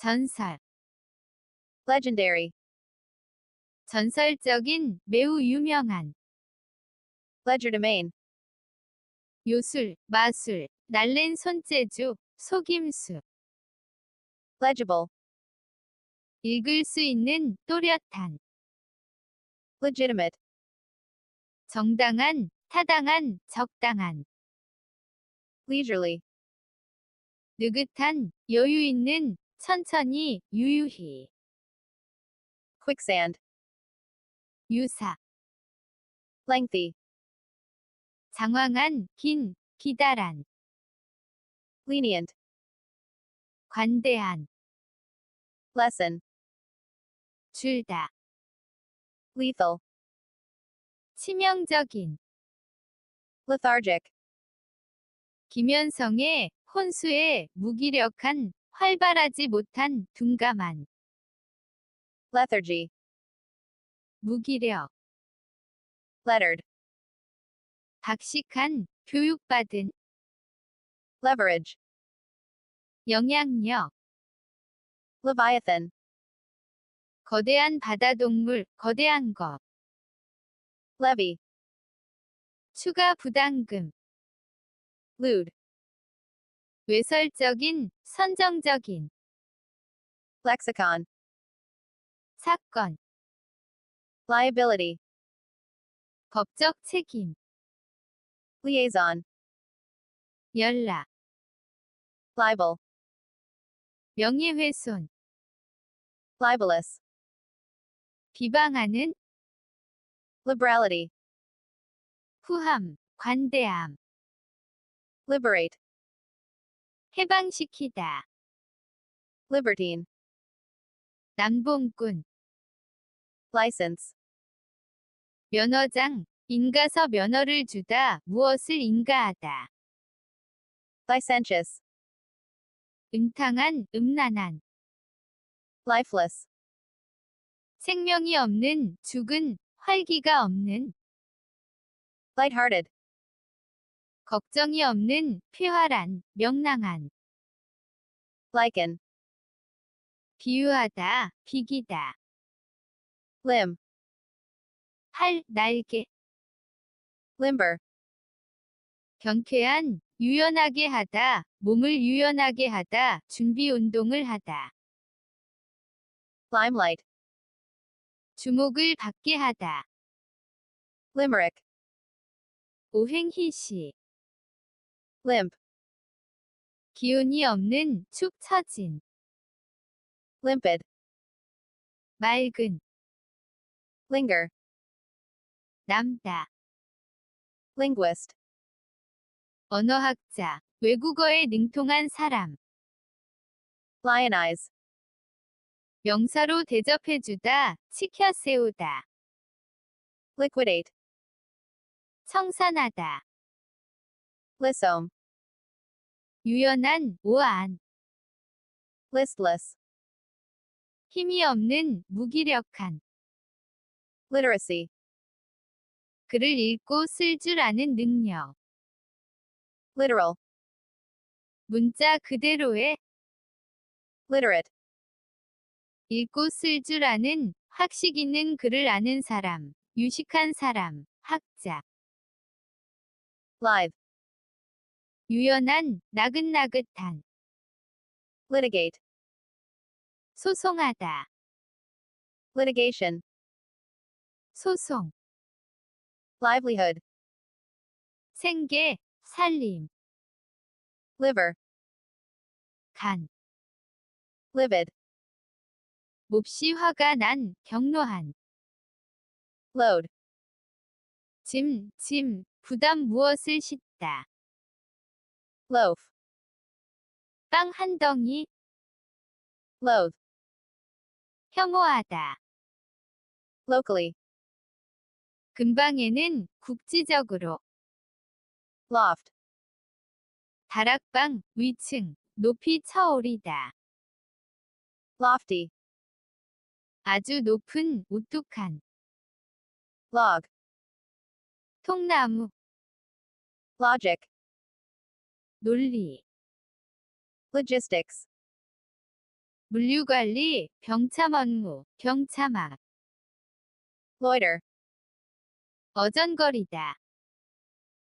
전설, legendary, 전설적인, 매우 유명한, legerdemain, 요술, 마술, 날랜 손재주, 속임수, legible, 읽을 수 있는, 또렷한, legitimate, 정당한, 타당한, 적당한, leisurely, 느긋한, 여유 있는, 천천히, 유유히, quicksand, 유사, lengthy, 장황한, 긴, 기다란, lenient, 관대한, lessen, 줄다, lethal, 치명적인, lethargic, 김현성의, 혼수의, 무기력한, 활발하지 못한, 둔감한, lethargy, 무기력, lettered, 박식한, 교육받은, leverage, 영향력, leviathan, 거대한 바다 동물, 거대한 것, levy, 추가 부담금, lewd, 외설적인, 선정적인, lexicon, 사건, liability, 법적 책임, liaison, 연락, libel, 명예훼손, libelous, 비방하는, liberality, 후함, 관대함, liberate, 해방시키다, libertine, 남봉꾼, license, 면허장, 인가서 면허를 주다, 무엇을 인가하다, licentious, 음탕한, 음란한, lifeless, 생명이 없는, 죽은, 활기가 없는, lighthearted, 걱정이 없는, 쾌활한, 명랑한, lichen, 비유하다, 비기다, limb, 팔, 날개, limber, 경쾌한, 유연하게 하다, 몸을 유연하게 하다, 준비 운동을 하다, limelight, 주목을 받게 하다, limerick, 오행희시, limp, 기운이 없는, 축 처진, limpid, 맑은, linger, 남다, linguist, 언어학자, 외국어에 능통한 사람, lionize, 명사로 대접해주다, 치켜 세우다, liquidate, 청산하다, lissome, 유연한, 우아한, listless, 힘이 없는, 무기력한, literacy, 글을 읽고 쓸 줄 아는 능력, literal, 문자 그대로의, literate, 읽고 쓸 줄 아는, 학식 있는 글을 아는 사람, 유식한 사람, 학자, lithe, 유연한, 나긋나긋한, litigate, 소송하다, litigation, 소송, livelihood, 생계, 살림, liver, 간, livid, 몹시 화가 난, 경로한, load, 짐, 짐, 부담 무엇을 싣다, loaf, 빵 한 덩이, loathe, 혐오하다, locally, 근방에는, 국지적으로, loft, 다락방, 위층, 높이 쳐오르다, lofty, 아주 높은, 우뚝한, log, 통나무, logic, 논리, logistics, 물류관리, 병참 업무, 경차막, loiter, 어전거리다,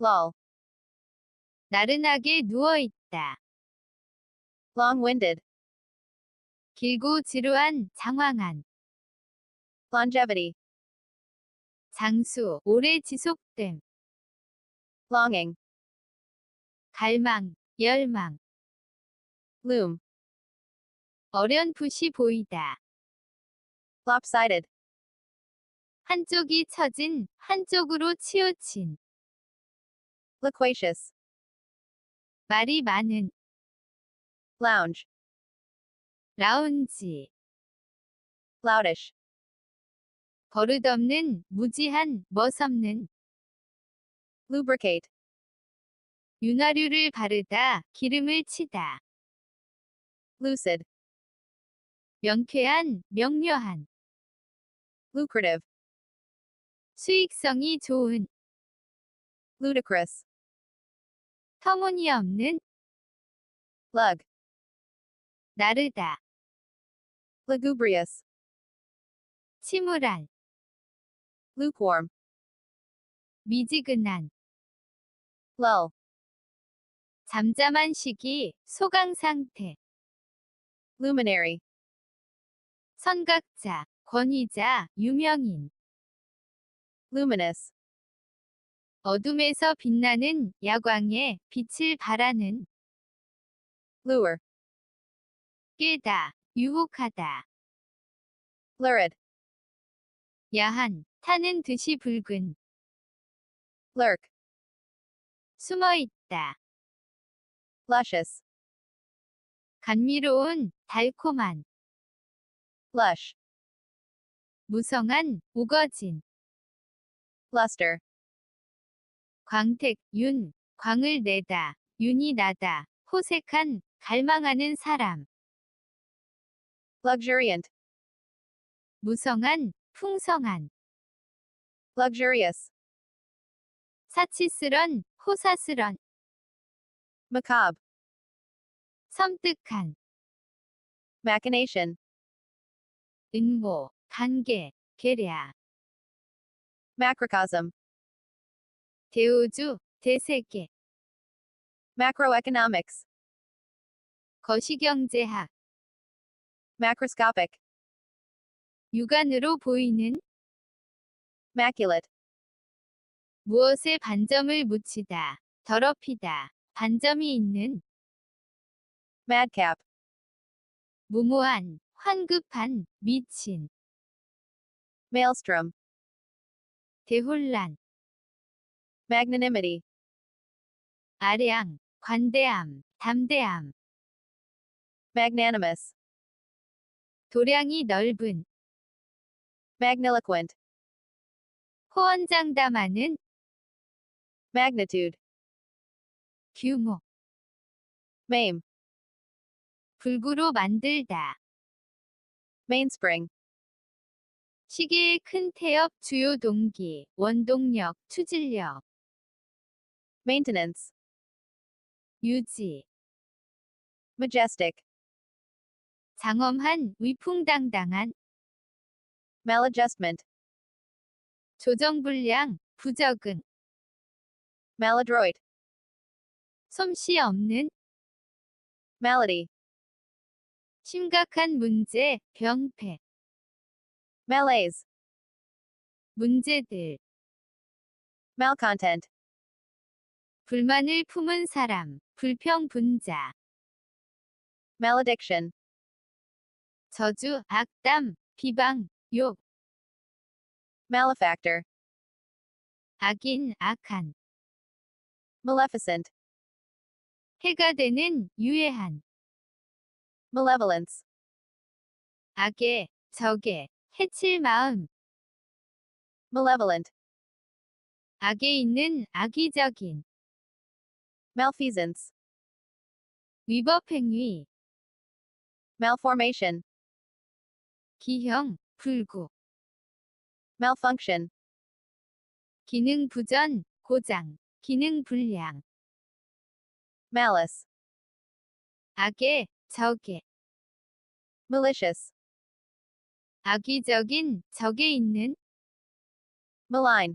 lull, 나른하게 누워있다, long-winded, 길고 지루한, 장황한, longevity, 장수, 오래 지속됨, longing, 갈망, 열망, loom, 어렴풋이 보이다, lopsided, 한쪽이 처진, 한쪽으로 치우친, loquacious, 말이 많은, lounge, 라운지, loutish, 버릇없는, 무지한, 멋없는, lubricate, 윤활유를 바르다, 기름을 치다, lucid, 명쾌한, 명료한, lucrative, 수익성이 좋은, ludicrous, 터무니없는, lug, 나르다, lugubrious, 침울한, lukewarm, 미지근한, lull, 잠잠한 시기, 소강 상태, luminary, 선각자, 권위자, 유명인, luminous, 어둠에서 빛나는, 야광에 빛을 발하는, lure, 깨다, 유혹하다, lurid, 야한, 타는 듯이 붉은, lurk, 숨어 있다, luscious, 감미로운, 달콤한, lush, 무성한, 우거진, luster, 광택, 윤, 광을 내다, 윤이 나다, 호색한, 갈망하는 사람, luxuriant, 무성한, 풍성한, luxurious, 사치스런, 호사스런, macabre, 섬뜩한, machination, 음모, 관계, 계략, macrocosm, 대우주, 대세계, macroeconomics, 거시경제학, macroscopic, 육안으로 보이는, maculate, 무엇에 반점을 묻히다, 더럽히다, 반점이 있는, madcap, 무모한, 황급한, 미친, maelstrom, 대혼란, magnanimity, 아량, 관대함, 담대함, magnanimous, 도량이 넓은, magniloquent, 호언장담하는, magnitude, 규모, maim, 불구로 만들다, mainspring, 시계의 큰 태엽 주요 동기, 원동력, 추진력, maintenance, 유지, majestic, 장엄한, 위풍당당한, maladjustment, 조정불량, 부적응, maladroit, 솜씨 없는, malady, 심각한 문제, 병폐, malaise, 문제들, malcontent, 불만을 품은 사람, 불평 분자, malediction, 저주, 악담, 비방, 욕, malefactor, 악인, 악한, maleficent, 해가 되는, 유해한, malevolence, 악의, 적의, 해칠 마음, malevolent, 악에 있는, 악의적인, malfeasance, 위법 행위, malformation, 기형, 불구, malfunction, 기능 부전, 고장, 기능 불량, malice, 악의, 적의, malicious, 악의적인, 적에 있는, malign,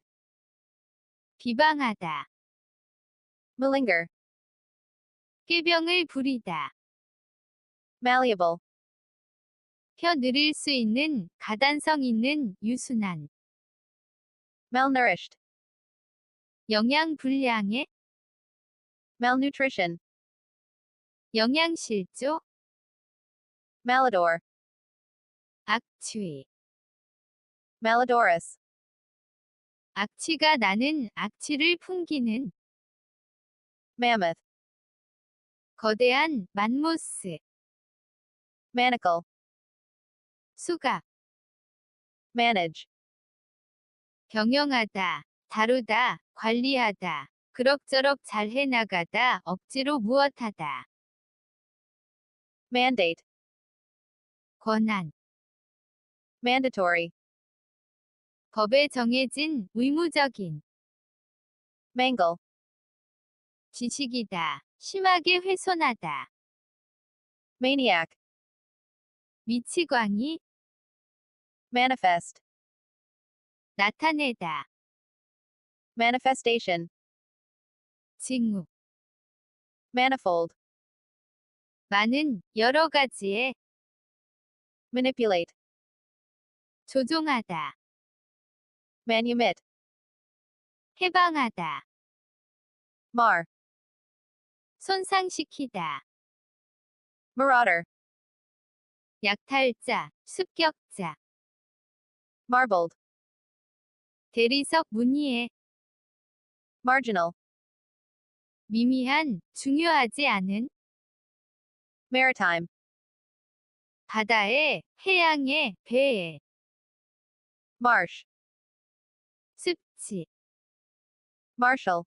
비방하다, malinger, 꾀병을 부리다, malleable, 혀 느릴 수 있는, 가단성 있는, 유순한, malnourished, 영양 불량의, malnutrition, 영양실조, malodor, 악취, malodorous, 악취가 나는, 악취를 풍기는, mammoth, 거대한, 만모스, manacle, 수갑, manage, 경영하다, 다루다, 관리하다, 그럭저럭 잘 해나가다, 억지로 무엇하다, mandate, 권한, mandatory, 법에 정해진, 의무적인, mangle, 지식이다, 심하게 훼손하다, maniac, 미치광이, manifest, 나타내다, manifestation, 징후, manifold, 많은, 여러 가지의, manipulate, 조종하다, manumit, 해방하다, mar, 손상시키다, marauder, 약탈자, 습격자, marbled, 대리석 문의에, marginal, 미미한, 중요하지 않은, maritime, 바다에, 해양에, 배에, marsh, 습지, marshal,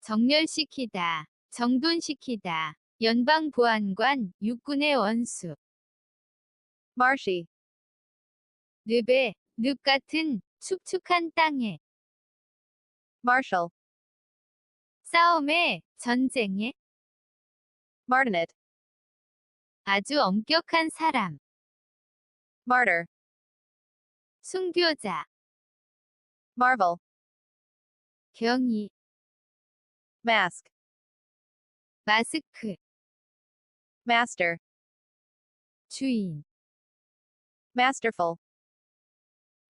정렬시키다, 정돈시키다, 연방보안관, 육군의 원수, marshy, 늪에, 늪 같은, 축축한 땅에, marshal, 싸움에, 전쟁에, martinet, 아주 엄격한 사람, martyr, 순교자, marvel, 경이, mask, 마스크, master, 주인, masterful,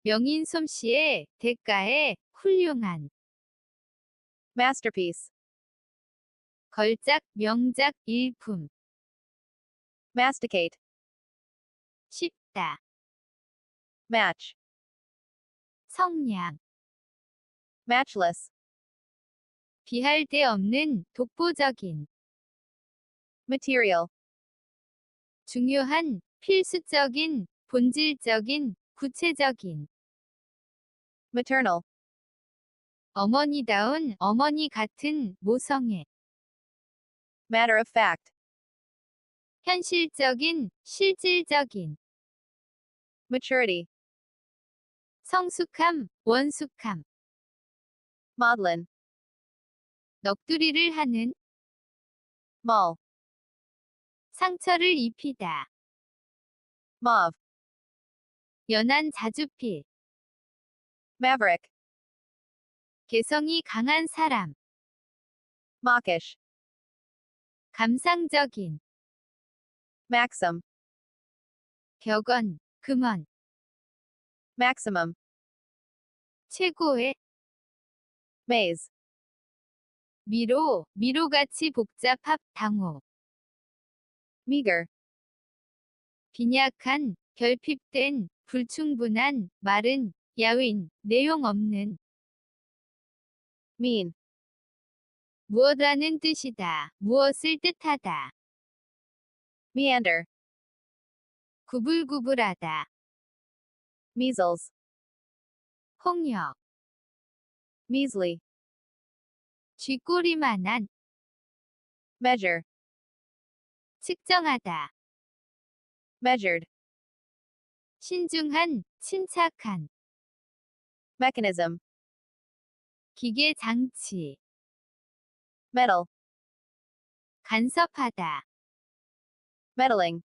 명인 솜씨에, 대가에, 훌륭한, masterpiece, 걸작, 명작, 일품, masticate, 쉽다, match, 성량, matchless, 비할 데 없는, 독보적인, material, 중요한, 필수적인, 본질적인, 구체적인, maternal, 어머니다운, 어머니 같은, 모성애, matter of fact, 현실적인, 실질적인, maturity, 성숙함, 원숙함, maudlin, 넋두리를 하는, maul, 상처를 입히다, mauve, 연한 자주필, maverick, 개성이 강한 사람, mawkish, 감상적인, maxim, 격언, 금언, maximum, 최고의, maze, 미로, 미로같이 복잡합, 당호, meager, 빈약한, 결핍된, 불충분한, 마른, 야윈, 내용 없는, mean, 무엇라는 뜻이다, 무엇을 뜻하다, meander, 구불구불하다, measles, 홍역, measly, 쥐꼬리만한, measure, 측정하다, measured, 신중한, 침착한, mechanism, 기계 장치, metal, 간섭하다, meddling,